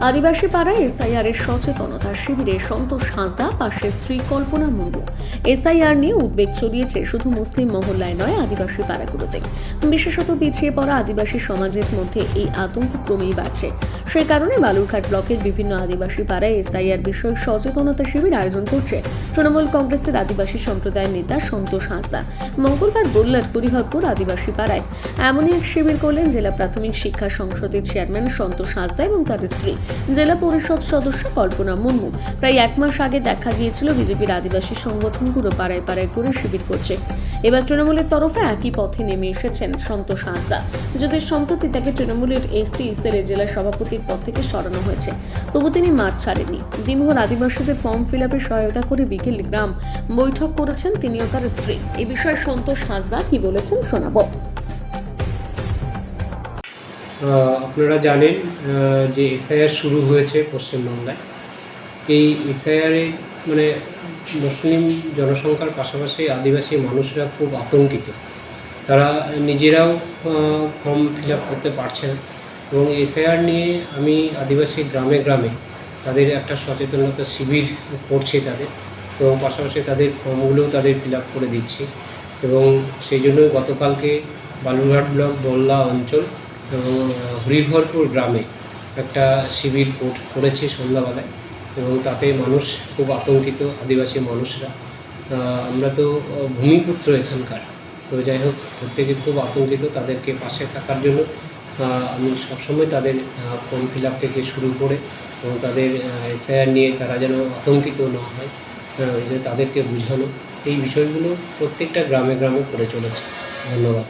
আদিবাসী পাড়ায় এসআইআর এর সচেতনতা শিবিরে সন্তোষ হাঁসদা, পাশের স্ত্রী কল্পনা মুর্মু এসআইআর নিয়ে উদ্বেগ ছড়িয়েছে শুধু মুসলিম মহল্লায় নয় আদিবাসী পাড়াগুলোতে। বিশেষত পিছিয়ে পড়া আদিবাসী সমাজের মধ্যে এই আতঙ্ক ক্রমেই বাড়ছে। সেই কারণে বালুরঘাট ব্লকের বিভিন্ন আদিবাসী পাড়ায় এসআইআর বিষয়ে সচেতনতা শিবির আয়োজন করছে। তৃণমূল কংগ্রেসের আদিবাসী সম্প্রদায়ের নেতা সন্তোষ হাঁসদা। মঙ্গলবার গোল্লার হরিহরপুর আদিবাসী পাড়ায় এমনই এক শিবির করলেন জেলা প্রাথমিক শিক্ষা সংসদের চেয়ারম্যান সন্তোষ হাঁসদা এবং তার স্ত্রী। জেলা পরিষদ সদস্য কল্পনা মুর্মু। প্রায় এক মাস আগে দেখা গিয়েছিল বিজেপির আদিবাসী সংগঠনগুলো পাড়ায় পাড়ায় করে শিবির করছে। এবার তৃণমূলের তরফে একই পথে নেমে এসেছেন সন্তোষ হাঁসদা। যদি সম্প্রতি তাকে তৃণমূলের এসটি সেলের জেলা সভাপতির পদ থেকে সরানো হয়েছে। তবু তিনি মাঠ ছাড়েননি। দিনভর আদিবাসীদের ফর্ম ফিল আপে সহায়তা করে বিকেল গ্রাম বৈঠক করেছেন তিনি ও তার স্ত্রী। এ বিষয়ে সন্তোষ হাঁসদা কি বলেছেন শোনাবো। আপনারা জানেন যে এসআইআর শুরু হয়েছে পশ্চিমবাংলায় এই এসআইআরে মানে মুসলিম জনসংখ্যার পাশাপাশি আদিবাসী মানুষরা খুব আতঙ্কিত। তারা নিজেরাও ফর্ম ফিল করতে পারছে না। এবং এসআইআর নিয়ে আমি আদিবাসী গ্রামে গ্রামে তাদের একটা সচেতনতা শিবির করছি তাদের এবং পাশাপাশি তাদের ফর্মগুলোও তাদের ফিল আপ করে দিচ্ছি এবং সেই জন্য গতকালকে বালুরঘাট ব্লক বল্লা অঞ্চল এবং আহ, হরিহরপুর গ্রামে একটা শিবির কর- করেছে সন্ধ্যাবেলায় এবং তাতে মানুষ খুব আতঙ্কিত আদিবাসী মানুষরা। আমরা তো ভূমিপুত্র এখানকার। তো যাই হোক প্রত্যেকে খুব আতঙ্কিত তাদেরকে পাশে থাকার জন্য আমি সবসময় তাদের ফর্ম ফিল আপ থেকে শুরু করে, এবং তাদের এফআইআর নিয়ে তারা যেন আতঙ্কিত না হয় তাদেরকে বোঝানো, এই বিষয়গুলো প্রত্যেকটা গ্রামে গ্রামে করে চলেছে। ধন্যবাদ।